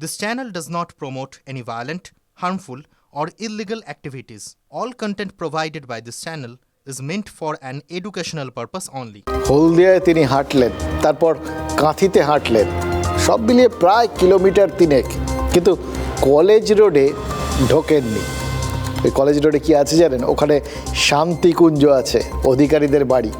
This channel does not promote any violent, harmful, or illegal activities. All content provided by this channel is meant for an educational purpose only. হলদিয়ায় তিনি হাঁটলেন তারপর কাঁথিতে হাঁটলেন সব মিলিয়ে প্রায় kilometre তিনেক কিন্তু college রোডে ঢোকেননি ওই কলেজ রোডে কি আছে জানেন ওখানে শান্তিকুঞ্জ আছে অধিকারীদের বাড়ি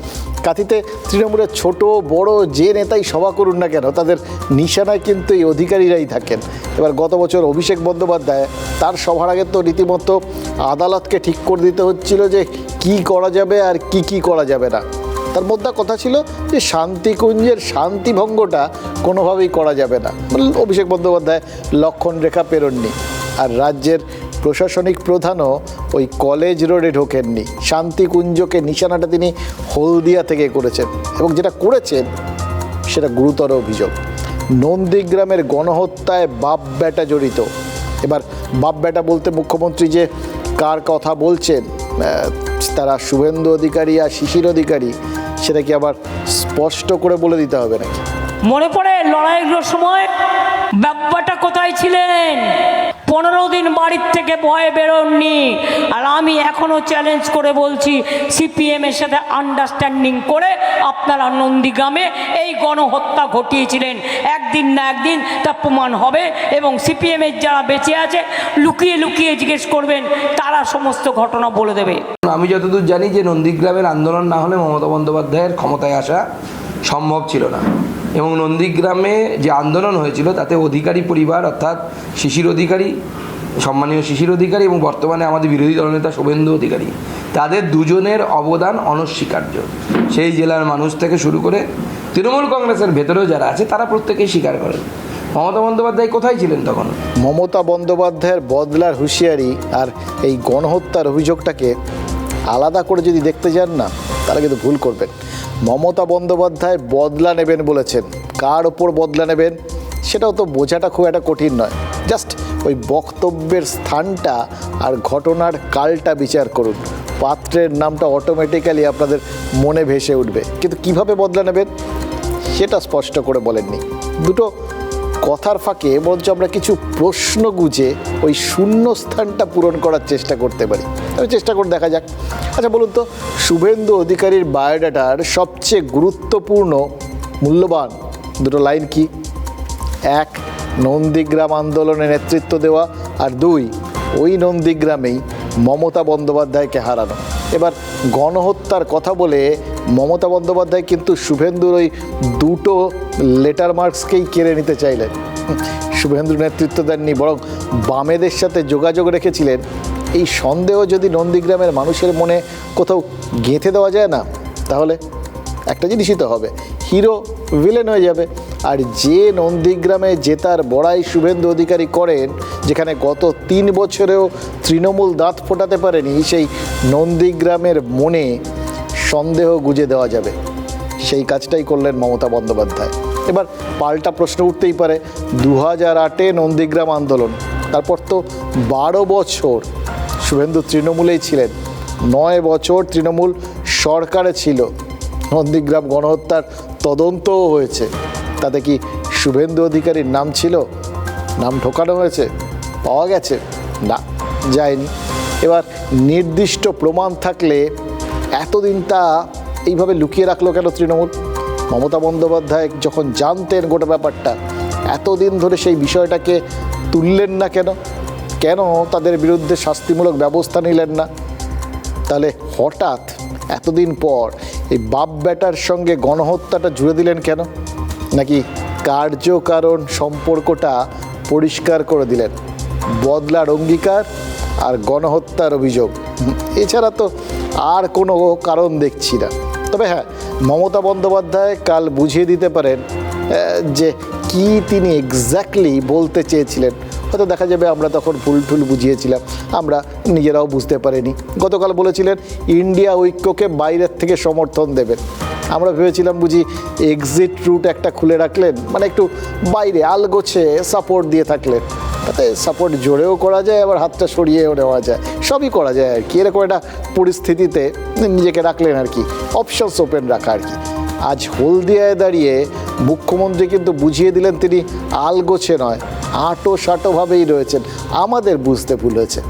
কাঁথিতে তৃণমূলের ছোট, বড় যে নেতাই সভা করুন না কেন, তাদের নিশানায় কিন্তু এই অধিকারীরাই থাকেন। এবার গত বছর অভিষেক বন্দ্যোপাধ্যায়, তার সভার আগে তো রীতিমতো আদালতকে ঠিক করে দিতে হচ্ছিল যে কি করা যাবে আর কি কি করা যাবে না। তার মধ্যে কথা ছিল যে শান্তিকুঞ্জের শান্তিভঙ্গটা কোনোভাবেই করা যাবে না। অভিষেক বন্দ্যোপাধ্যায় লক্ষণ রেখা পেরোননি। আর রাজ্যের প্রশাসনিক প্রধানও ওই কলেজ রোডে ঢোকেননি। শান্তিকুঞ্জকে নিশানাটা তিনি হলদিয়া থেকে করেছেন এবং যেটা করেছেন সেটা গুরুতর অভিযোগ। নন্দীগ্রামের গণহত্যায় বাপ বেটা জড়িত। এবার বাপ বেটা বলতে মুখ্যমন্ত্রী যে কার কথা বলছেন তারা শুভেন্দু অধিকারী আর শিশির অধিকারী, সেটা কি আবার স্পষ্ট করে বলে দিতে হবে নাকি? মনে পড়ে লড়াইগুলোর সময় ব্যাপারটা কোথায় ছিলেন? পনেরো দিন বাড়ির থেকে ভয়ে বেরোননি। আর আমি এখনও চ্যালেঞ্জ করে বলছি সিপিএমের সাথে আন্ডারস্ট্যান্ডিং করে আপনারা নন্দীগ্রামে এই গণহত্যা ঘটিয়েছিলেন। একদিন না একদিন তা প্রমাণ হবে এবং সিপিএমের যারা বেঁচে আছে, লুকিয়ে লুকিয়ে জিজ্ঞেস করবেন, তারা সমস্ত ঘটনা বলে দেবে। আমি যতদূর জানি যে নন্দীগ্রামের আন্দোলন না হলে মমতা বন্দ্যোপাধ্যায়ের ক্ষমতায় আসা সম্ভব ছিল না। এবং নন্দীগ্রামে যে আন্দোলন হয়েছিল, তাতে অধিকারী পরিবার অর্থাৎ শিশির অধিকারী, সম্মানীয় শিশির অধিকারী এবং বর্তমানে আমাদের বিরোধী দলনেতা শুভেন্দু অধিকারী, তাদের দুজনের অবদান অনস্বীকার্য। সেই জেলার মানুষ থেকে শুরু করে তৃণমূল কংগ্রেসের ভেতরেও যারা আছে, তারা প্রত্যেকেই স্বীকার করেন মমতা বন্দ্যোপাধ্যায় কোথায় ছিলেন তখন? মমতা বন্দ্যোপাধ্যায়ের বদলার হুঁশিয়ারি আর এই গণহত্যার অভিযোগটাকে আলাদা করে যদি দেখতে যান না তারা কিন্তু ভুল করবেন। মমতা বন্দ্যোপাধ্যায় বদলা নেবেন বলেছেন। কার ওপর বদলা নেবেন, সেটাও তো বোঝাটা খুব একটা কঠিন নয়। জাস্ট ওই বক্তব্যের স্থানটা আর ঘটনার কালটা বিচার করুন। পাত্রের নামটা অটোমেটিক্যালি আপনাদের মনে ভেসে উঠবে। কিন্তু কীভাবে বদলা নেবেন, সেটা স্পষ্ট করে বলেননি। দুটো কথার ফাঁকে বরঞ্চ আমরা কিছু প্রশ্ন গুজে ওই শূন্য স্থানটা পূরণ করার চেষ্টা করতে পারি। চেষ্টা করে দেখা যাক। আচ্ছা বলুন তো, শুভেন্দু অধিকারীর বায়োডাটার সবচেয়ে গুরুত্বপূর্ণ মূল্যবান দুটো লাইন কি? এক, নন্দীগ্রাম আন্দোলনে নেতৃত্ব দেওয়া, আর দুই, ওই নন্দীগ্রামেই মমতা বন্দ্যোপাধ্যায়কে হারানো। এবার গণহত্যার কথা বলে মমতা বন্দ্যোপাধ্যায় কিন্তু শুভেন্দুর ওই দুটো লেটার মার্কসকেই কেড়ে নিতে চাইলেন। শুভেন্দু নেতৃত্ব দেননি, বরং বামেদের সাথে যোগাযোগ রেখেছিলেন এই সন্দেহ যদি নন্দীগ্রামের মানুষের মনে কোথাও গেঁথে দেওয়া যায় না, তাহলে একটা জিনিসই তো হবে, হিরো ভিলেন হয়ে যাবে। আর যে নন্দীগ্রামে জেতার বড়াই শুভেন্দু অধিকারী করেন, যেখানে গত তিন বছরেও তৃণমূল দাঁত ফোটাতে পারেনি, সেই নন্দীগ্রামের মনে সন্দেহ গুজে দেওয়া যাবে। সেই কাজটাই করলেন মমতা বন্দ্যোপাধ্যায়। এবার পাল্টা প্রশ্ন উঠতেই পারে দু হাজার আটে নন্দীগ্রাম আন্দোলন, তারপর তো বারো বছর শুভেন্দু তৃণমূলেই ছিলেন। নয় বছর তৃণমূল সরকারে ছিল। নন্দীগ্রাম গণহত্যার তদন্তও হয়েছে। তাতে কি শুভেন্দু অধিকারীর নাম ছিল? নাম ঢোকানো হয়েছে? পাওয়া গেছে? না, যায়নি। এবার নির্দিষ্ট প্রমাণ থাকলে এতদিন তা এইভাবে লুকিয়ে রাখল কেন তৃণমূল? মমতা বন্দ্যোপাধ্যায় যখন জানতেন গোটা ব্যাপারটা, এতদিন ধরে সেই বিষয়টাকে তুললেন না কেন? কেন তাদের বিরুদ্ধে শাস্তিমূলক ব্যবস্থা নিলেন না? তাহলে হঠাৎ এতদিন পর এই বাপ ব্যাটার সঙ্গে গণহত্যাটা জুড়ে দিলেন কেন? নাকি কার্যকারণ সম্পর্কটা পরিষ্কার করে দিলেন? বদলার অঙ্গীকার আর গণহত্যার অভিযোগ। এছাড়া তো আর কোনো কারণ দেখছি না। তবে হ্যাঁ মমতা বন্দ্যোপাধ্যায় কাল বুঝিয়ে দিতে পারেন যে কি তিনি এক্স্যাক্টলি বলতে চেয়েছিলেন। হয়তো দেখা যাবে আমরা তখন ভুল টুল বুঝিয়েছিলাম, আমরা নিজেরাও বুঝতে পারিনি। গতকাল বলেছিলেন, ইন্ডিয়া ঐক্যকে বাইরের থেকে সমর্থন দেবেন আমরা ভেবেছিলাম বুঝি এক্সিট রুট একটা খুলে রাখলেন মানে একটু বাইরে, আলগোছে সাপোর্ট দিয়ে থাকলেন। তাতে সাপোর্ট জোরেও করা যায়, আবার হাতটা সরিয়েও নেওয়া যায়। সবই করা যায় আর কি। এরকম একটা পরিস্থিতিতে নিজেকে রাখলেন আর কি। অপশনস ওপেন রাখা আর কি। আজ হলদিয়ায় দাঁড়িয়ে মুখ্যমন্ত্রী কিন্তু বুঝিয়ে দিলেন তিনি আলগোছে নয়, আটো সাটোভাবেই রয়েছেন। আমাদের বুঝতে ভুল হয়েছে।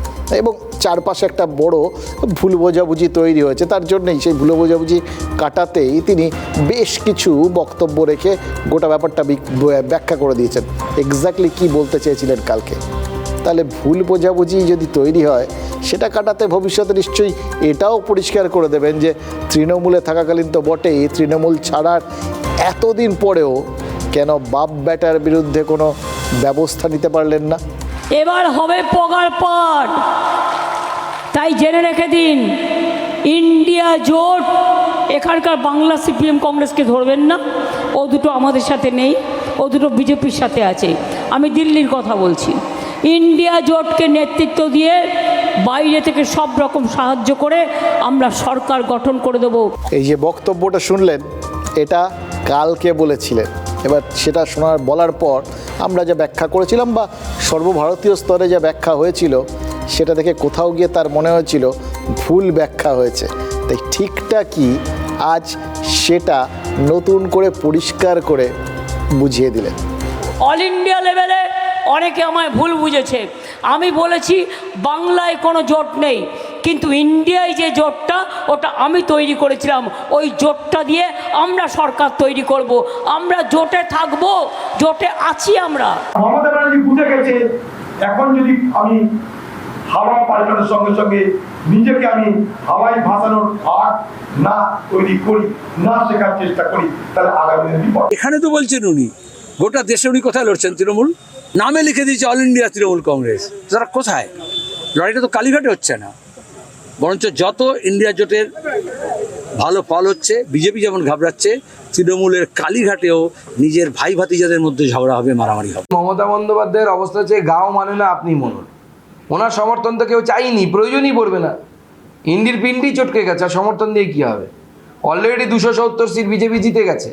এবং চারপাশে একটা বড় ভুল বোঝাবুঝি তৈরি হয়েছে। তার জন্যই সেই ভুল বোঝাবুঝি কাটাতেই তিনি বেশ কিছু বক্তব্য রেখে গোটা ব্যাপারটা ব্যাখ্যা করে দিয়েছেন। এক্স্যাক্টলি কি বলতে চেয়েছিলেন কালকে? তাহলে ভুল বোঝাবুঝি যদি তৈরি হয়, সেটা কাটাতে ভবিষ্যতে নিশ্চয়ই এটাও পরিষ্কার করে দেবেন যে তৃণমূলে থাকাকালীন তো বটেই, তৃণমূল ছাড়ার এতদিন পরেও কেন বাপ ব্যাটার বিরুদ্ধে কোনো ব্যবস্থা নিতে পারলেন না? এবার হবে পগার পাট। তাই জেনে রেখে দিন, ইন্ডিয়া জোট, এখানকার বাংলা সিপিএম কংগ্রেসকে ধরবেন না। ও দুটো আমাদের সাথে নেই, ও দুটো বিজেপির সাথে আছে। আমি দিল্লির কথা বলছি। ইন্ডিয়া জোটকে নেতৃত্ব দিয়ে বাইরে থেকে সব রকম সাহায্য করে আমরা সরকার গঠন করে দেবো। এই যে বক্তব্যটা শুনলেন এটা কালকে বলেছিলেন। এবার সেটা শোনার বলার পর আমরা যা ব্যাখ্যা করেছিলাম বা সর্বভারতীয় স্তরে যা ব্যাখ্যা হয়েছিল সেটা থেকে কোথাও গিয়ে তার মনে হয়েছিল ভুল ব্যাখ্যা হয়েছে। তাই ঠিকটা কি? আজ সেটা নতুন করে পরিষ্কার করে বুঝিয়ে দিলেন। অল ইন্ডিয়া লেভেলে অনেকে আমায় ভুল বুঝেছে। আমি বলেছি বাংলায় কোনো জোট নেই কিন্তু ইন্ডিয়ায় যে জোটটা ওটা আমি তৈরি করেছিলাম। ওই জোটটা দিয়ে আমরা সরকার তৈরি করব। আমরা জোটে থাকব জোটে আছি আমরা। মমতা ব্যানার্জি বুঝে গেছে এখন যদি আমি হাওয়া পাল্টানোর সঙ্গে সঙ্গে নিজেকে আমি হাওয়াই ভাসানোর ভাগ না তৈরি করি না শেখার চেষ্টা করি তাহলে আগামী দিনে এখানে তো বলছেন উনি গোটা দেশে উনি কোথায় লড়ছেন তৃণমূল? নামে লিখে দিয়েছে অল ইন্ডিয়া তৃণমূল কংগ্রেস তারা কোথায়? লড়াইটা তো কালীঘাটে হচ্ছে না। বরঞ্চ যত ইন্ডিয়া জোটের ভালো ফল হচ্ছে, বিজেপি যেমন ঘাবড়াচ্ছে, তৃণমূলের কালীঘাটেও নিজের ভাই ভাতিজাদের মধ্যে ঝগড়া হবে, মারামারি হবে। মমতা বন্দ্যোপাধ্যায়ের অবস্থা হচ্ছে, গাও মানে না আপনি মনুন। ওনার সমর্থন তো কেউ চাইনি, প্রয়োজনই পড়বে না। ইন্ডির পিন্ডি চটকে গেছে, আর সমর্থন দিয়ে কি হবে? অলরেডি দুশো সত্তর সিট বিজেপি জিতে গেছে।